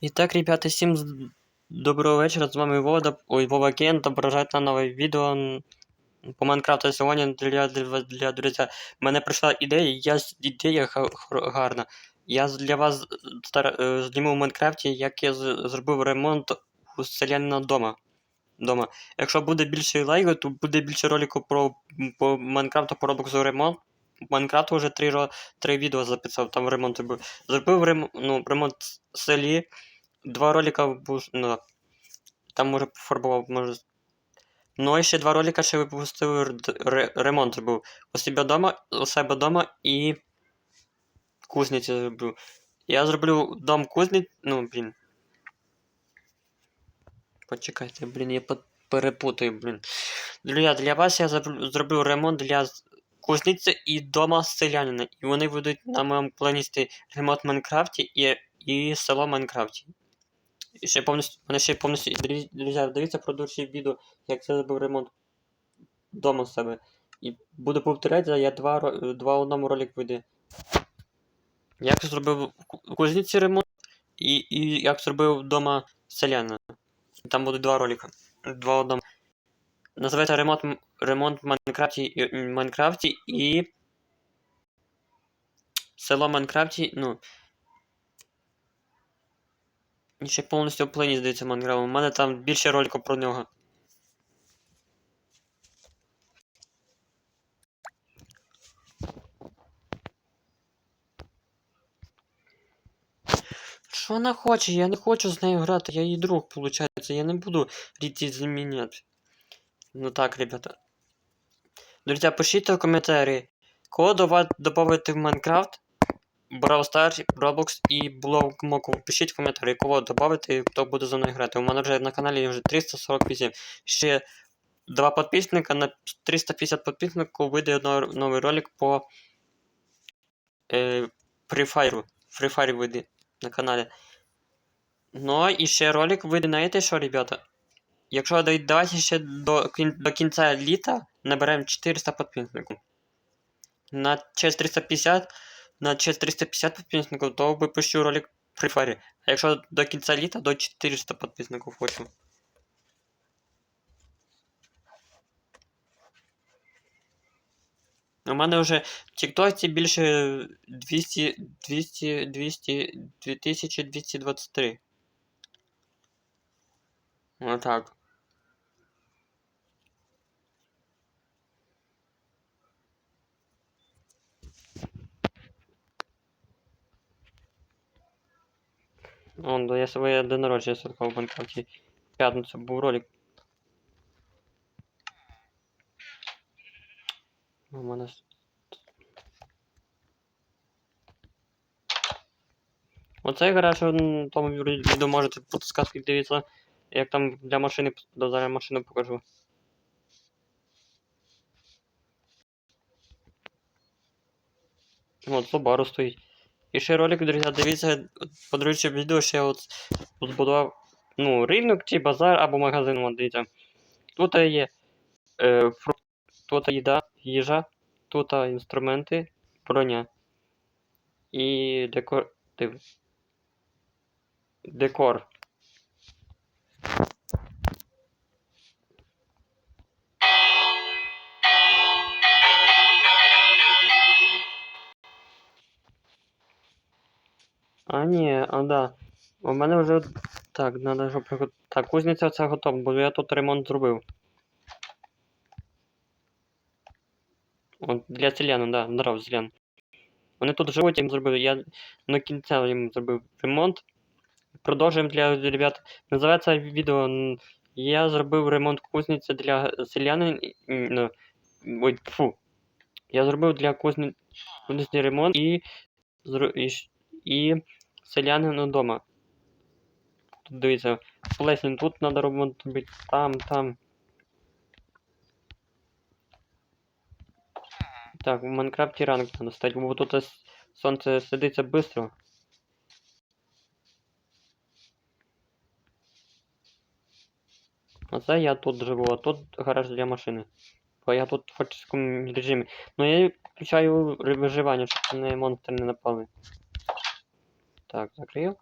І так, ребята, всім доброго вечора. З вами Вова, ой, Вова Кен, доброжать на нове відео по Майнкрафту сьогодні для, для, для друзі. У мене прийшла ідея, я ідея гарна. Я для вас стар, зніму в Майнкрафті, як я зробив ремонт у селянина дома. дома. Якщо буде більше лайків, то буде більше роликів про по Майнкрафту по Роблоксу ремонт. Майнкрафту вже три, три відео записав, там ремонт був. Зробив рем, ну, ремонт в селі. Два ролика ну, там може пофарбував, може. Ну і ще два ролика ще випустив ре- ремонт був. У себе дома, у себе дома і кузниці зроблю. Я зроблю дом кузниць, ну, блін. Почекайте, блін, я перепутаю, блін. Для, для вас я зроблю, ремонт для кузниці і дома селянина. І вони будуть на моєму планісті ремонт в Майнкрафті і, і село в Майнкрафті. Ще повністю, мене ще повністю, друзі, дивіться продовжує відео, як я зробив ремонт вдома в себе. І буду повторяти, я два, два одному ролик вийде. Як зробив в ку- кузниці ремонт і, і як зробив вдома селянина. Там будуть два ролика. Два одному. Називається ремонт, ремонт в Майнкрафті, Майнкрафті і. Село Майнкрафті, ну. І ще повністю в плені, здається, Майнкрафт. У мене там більше роликів про нього. Що вона хоче? Я не хочу з нею грати, я її друг, виходить. Я не буду ріти заміняти. Ну так, ребята. Друзі, пишіть в коментарі, кого додати в Майнкрафт, Brawl Stars, Roblox і Блокмоку. Пишіть в коментарі, кого додати, хто буде за мною грати. У мене вже на каналі вже 348. Ще два підписника на 350 підписників вийде но- новий ролик по е, Free Fire. Free Fire вийде на каналі. Ну і ще ролик вийде, знаєте що, ребята? Якщо дой- давайте ще до, до кінця літа наберемо 400 підписників. На через 350, на через 350 підписників, то випущу ролик Free Fire. А якщо до кінця літа, до 400 підписників хочу. У мене вже в TikTok більше 200, 200, 200, 2223. Отак. Он, да я своє день народження святкував в. В п'ятницю був ролик. У мене. с- Оце гра, що м, тому ві- відео можете потискати, дивіться, як там для машини, зараз машину покажу. От, Subaru стоїть. І ще ролик, друзі, дивіться, подручне відео ще от збудував, ну, ринок чи базар або магазин, дивіться. Тут є е, фру... тут їда, їжа, тут інструменти, броня. І декор. Декор. А, ні, а да. У мене вже. Так, надо, щоб Так, кузниця це готова, бо я тут ремонт зробив. От, для селян, да, здоров, селян. Вони тут живуть, їм зробив. Я на кінця їм зробив ремонт. Продовжуємо для ребят. Називається відео. Я зробив ремонт кузниці для селянин. Ну, ой, фу. Я зробив для кузни... кузниці ремонт і, і, і селянину вдома. Тут дивіться, плесень тут треба ремонт робити, там, там. Так, в Майнкрафті ранок треба стати, бо тут сонце сидиться швидко. Оце я тут живу, а тут гараж для машини. Бо я тут в фактичному режимі. Ну я включаю виживання, щоб мене монстри не напали. Так, закрыл.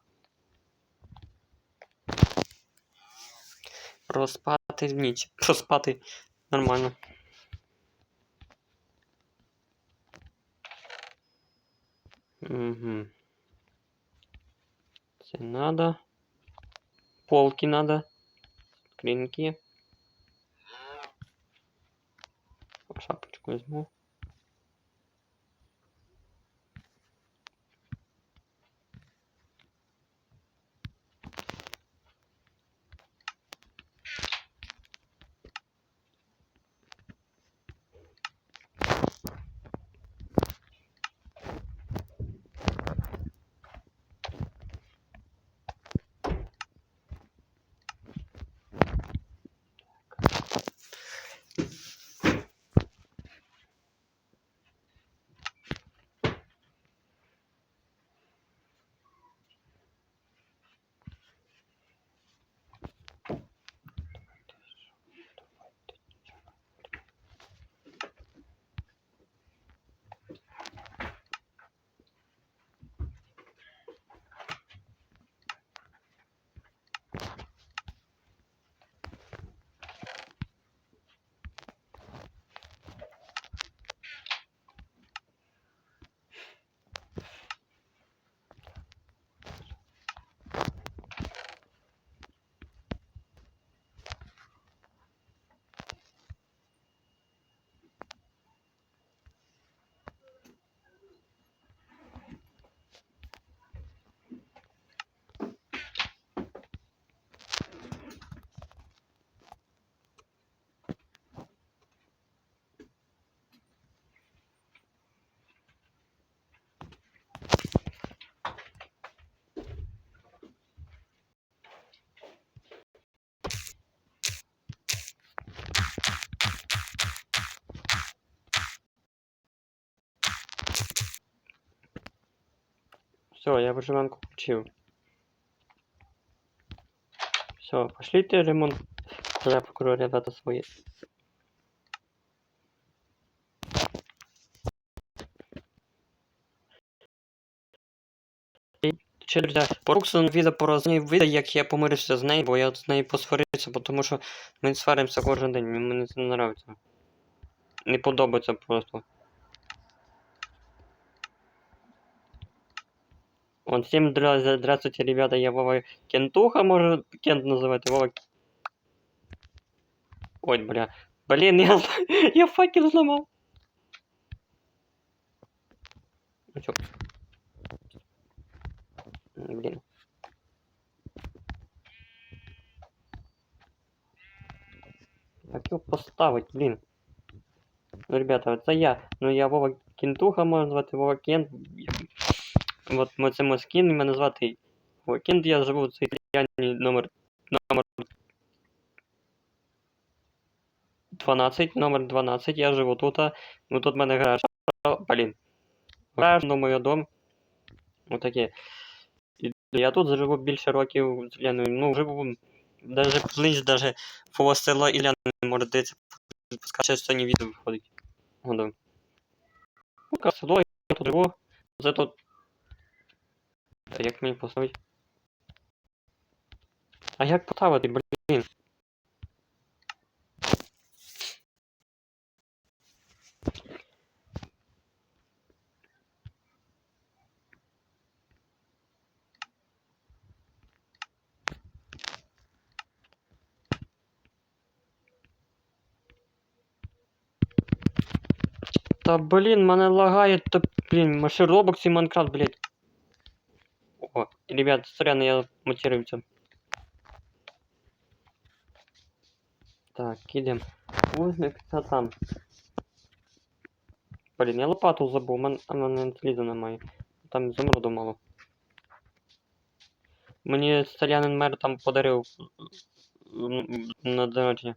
Роспаты ніч. Роспаты нормально. Угу. Це надо. Полки надо. Скринки. Шапочку возьму. Все, я выживанку включил. Все, пошлите ремонт. Я покажу ребята свои. Ще, друзі, по відео про з нею вийде, як я помирився з нею, бо я з нею посварився, тому що ми сваримося кожен день, мені це не подобається. Не подобається просто. Вот, всем здра- здравствуйте, ребята, я Вова Кентуха, может Кент называть, Вова... Ой, бля. Блин, я, я факел сломал. Ну чё? Блин. Как его поставить, блин? Ну, ребята, это я. Ну, я Вова Кентуха, можна звати Вова Кент. От це мой скін, мене звати Вова я живу в цій італіані номер, номер 12, номер 12, я живу тут. Ну тут в мене гараж. Блін. Гараж, ну моє дом. Отаке. І Я тут живу більше років. Ну, живу даже ближче, даже по села Ілляни не може дивитися. Пускай що не відео виходить. Ну, да. Ну, село, я тут живу. Зато... А як мені поставити? А як поставити, блін? Та блін, мене лагає, то блін, машин Roblox і Майнкрафт, блядь. Ребят, сорян, я матерився. Так, ідем. Вузник, це там. Блін, я лопату забув, мен, а мене сліду немає. Там замроду мало. Мені селянин мер там подарив на день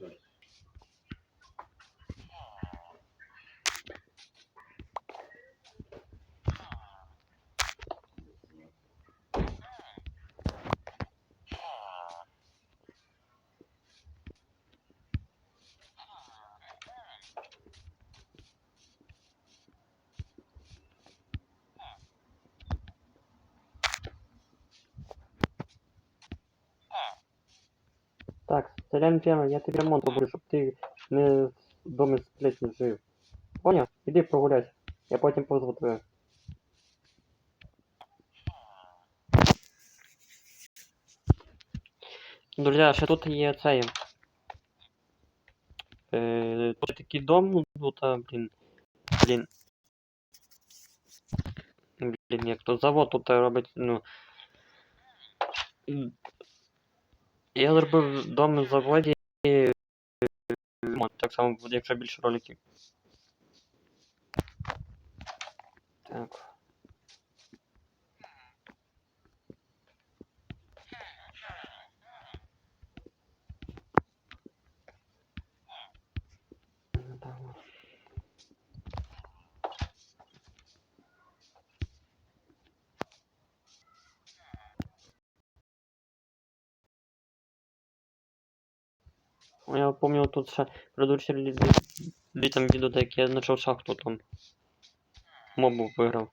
народження. Визначайся. Так, селян фермер, я тобі ремонт роблю, щоб ти не сплять не жив. Поняв? Іди прогуляйся. Я потім позву тебе. Друзі, ще тут є цей. Е, тут такий дом, ну, тут, а, блін. Блін. Блін, як то завод тут робить, ну. Я зробив дом в заводі. ремонт, Так само буде, якщо більше роликів. Так. Я помню тут ще предыдущий там відео, де я почав шахту там. Мобу виграв.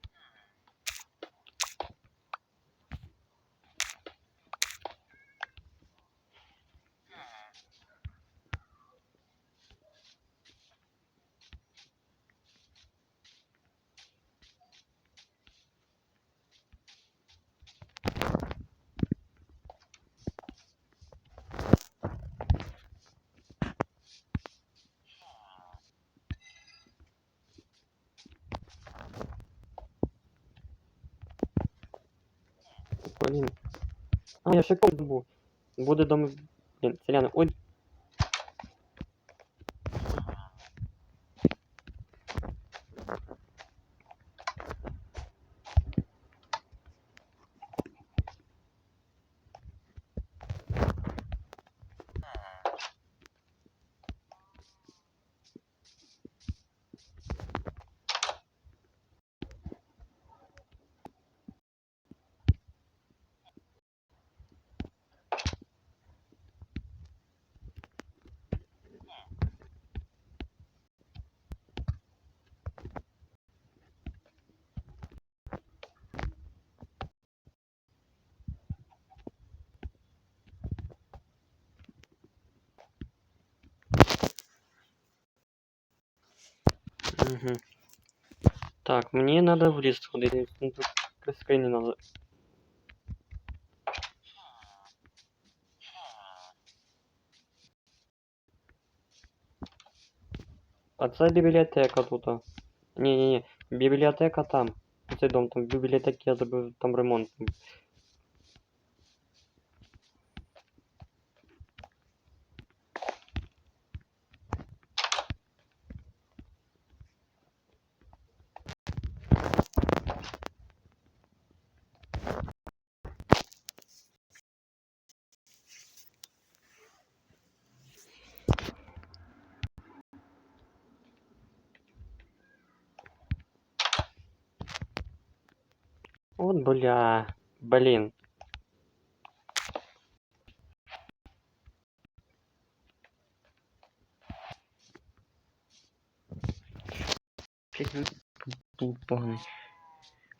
Блін. А, я ще код забув. Буде дом. Блін, селяни. Ой. Угу. Так, мне надо в лес сходить. ну, Тут крыской не надо. А це бібліотека тут. Ні-ні-ні, бібліотека там. Цей дом, там в бібліотеки я зробив там ремонт. Бля. Тут поганий.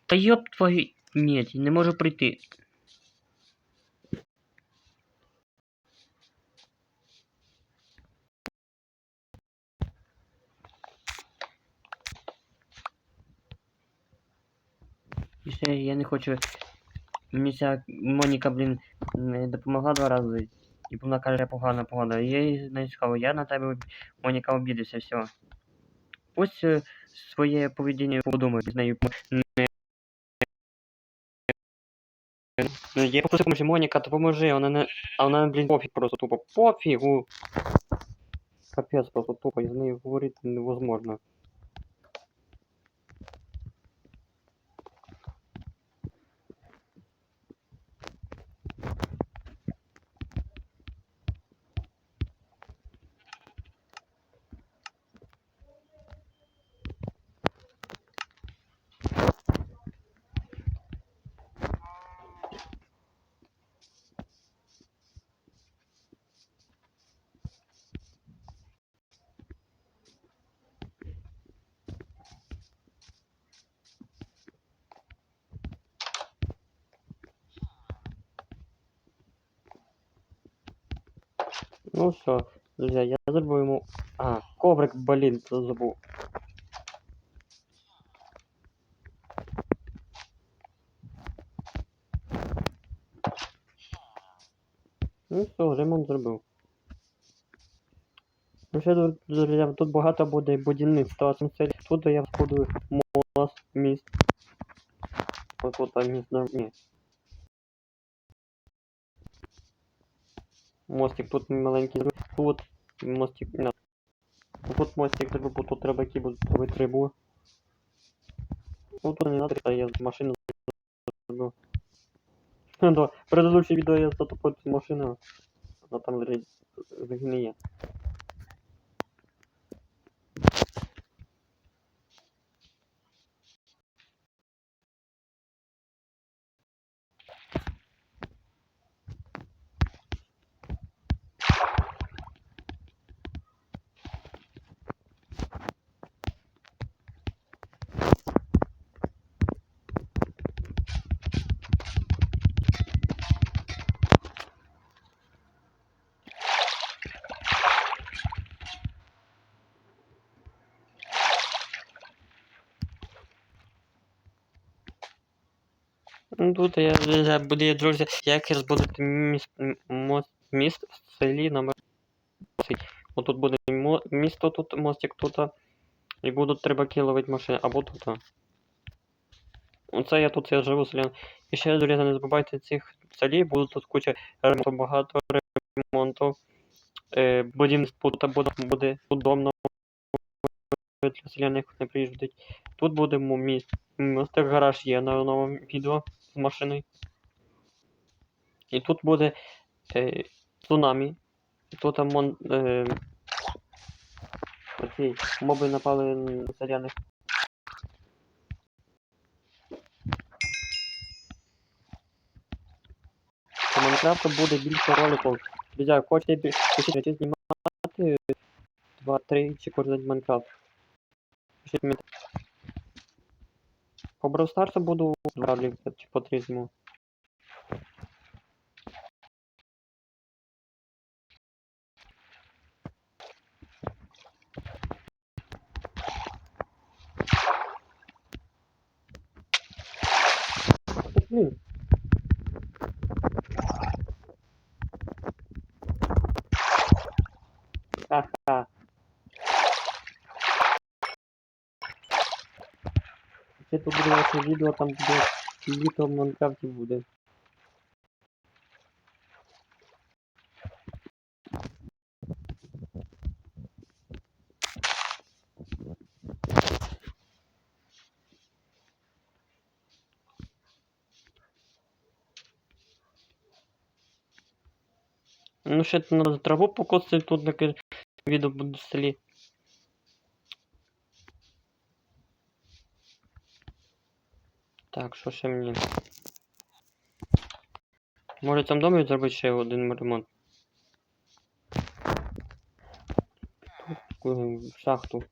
Та ёб твою... Ні, не можу прийти. І я не хочу. Мені ця Моніка, блін, допомогла два рази. І вона каже, погана погода. Я їй не сказав, я на тебе, Моніка, обідався, все. Пусть своє поведіння подумає з нею. Не... Ну, я попросив, комусь, Моніка, допоможи, вона не... А вона, блін, пофіг просто тупо. Пофігу! Капець просто тупо, з нею говорити невозможно. Ну все, друзья, я забыл ему... А, коврик, блин, забыл. Ну все, ремонт зробив. Ну ще, друзі, тут багато буде будівництва. тут я збудую мост, міст. Ось тут там міст, на- ні. Мостик тут маленький. Тут мостик. Тут мостик треба, бо тут рибаки будуть робити рибу. Ну тут не надо, я машину зроблю. Да, предыдущее відео я затопив машину. Вона там загниє. Тут я вже буду, друзі, як розбудити міст, мост, міст в селі номер Отут буде місто, тут мостик тут. І будуть рибаки ловити машини, або тут. Оце я тут я живу селян. І ще, друзі, не забувайте цих селі, буде тут куча ремонту, багато ремонту. Е, будівництво тут буде, буде удобно для селян, як не приїжджають. Тут буде міст. Мостик гараж є на новому відео з машиною. І тут буде е, цунамі. Тут там мон, е, оці моби напали на селяних. По Майнкрафту буде більше роликів. Друзі, хочете більше знімати 2-3 чи кожен Майнкрафт. Пишіть мені. По Brawl буду типа по 3 зніму. Блін. Це тут буде ваше відео, там буде літо в Майнкрафті буде. Ну, ще треба траву покосити, тут таке відео буде в селі. Так, що ще мені? Може там домі зробити ще один ремонт? Тут, е, в шахту.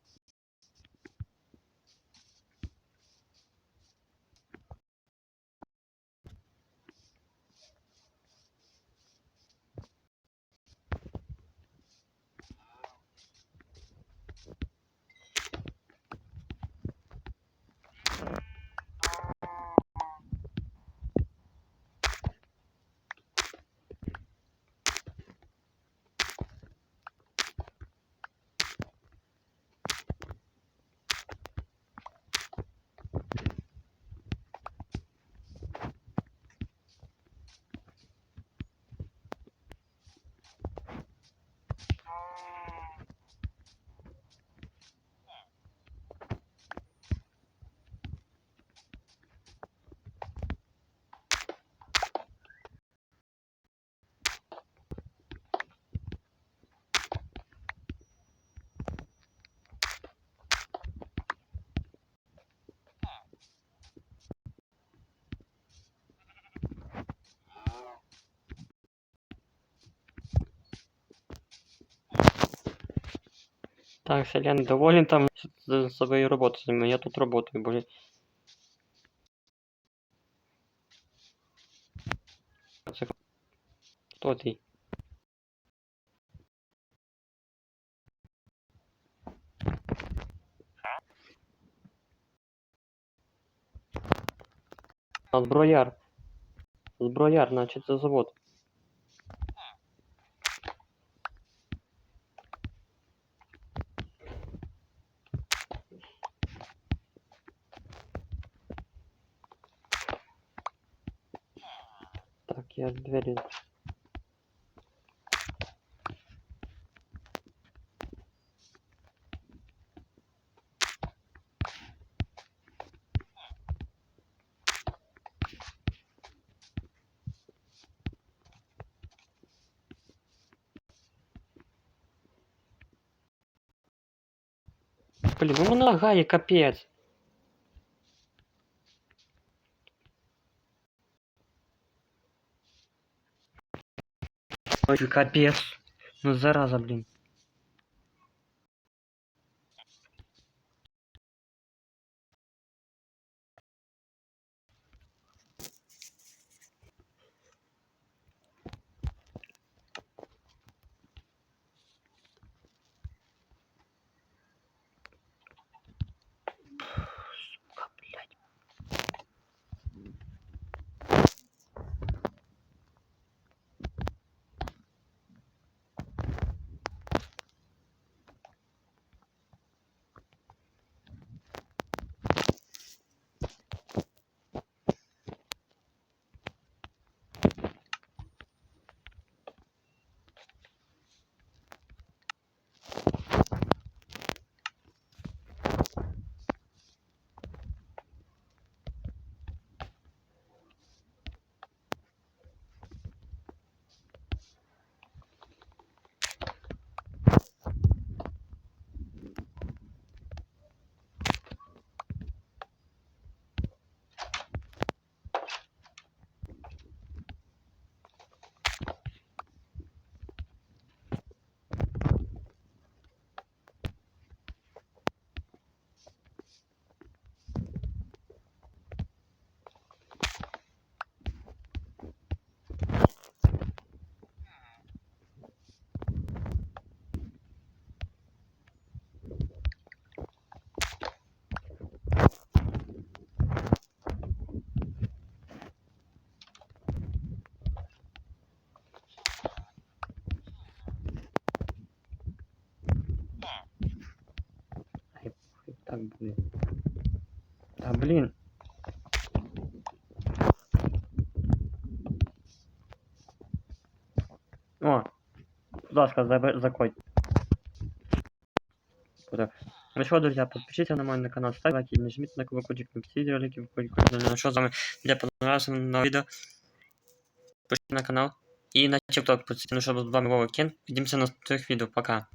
Так, селян доволен там своей работой. Я тут работаю, блин. Кто ты? Сброяр. Сброяр, значит, за завод. Так, я двері. Блін, ну мене лагає, капець. Ой, капец. Ну зараза, блин. Так, блин. Да, блин. О, будь ласка? Ну что, друзья, подпишитесь на мой канал, ставьте лайки, нажмите на колокольчик, напишите ролики, ну что, с вами, для понравилось на видео. Подпишитесь на канал и на TikTok, ну чтобы с вами Вова Кен. Увидимся на новых видео, пока.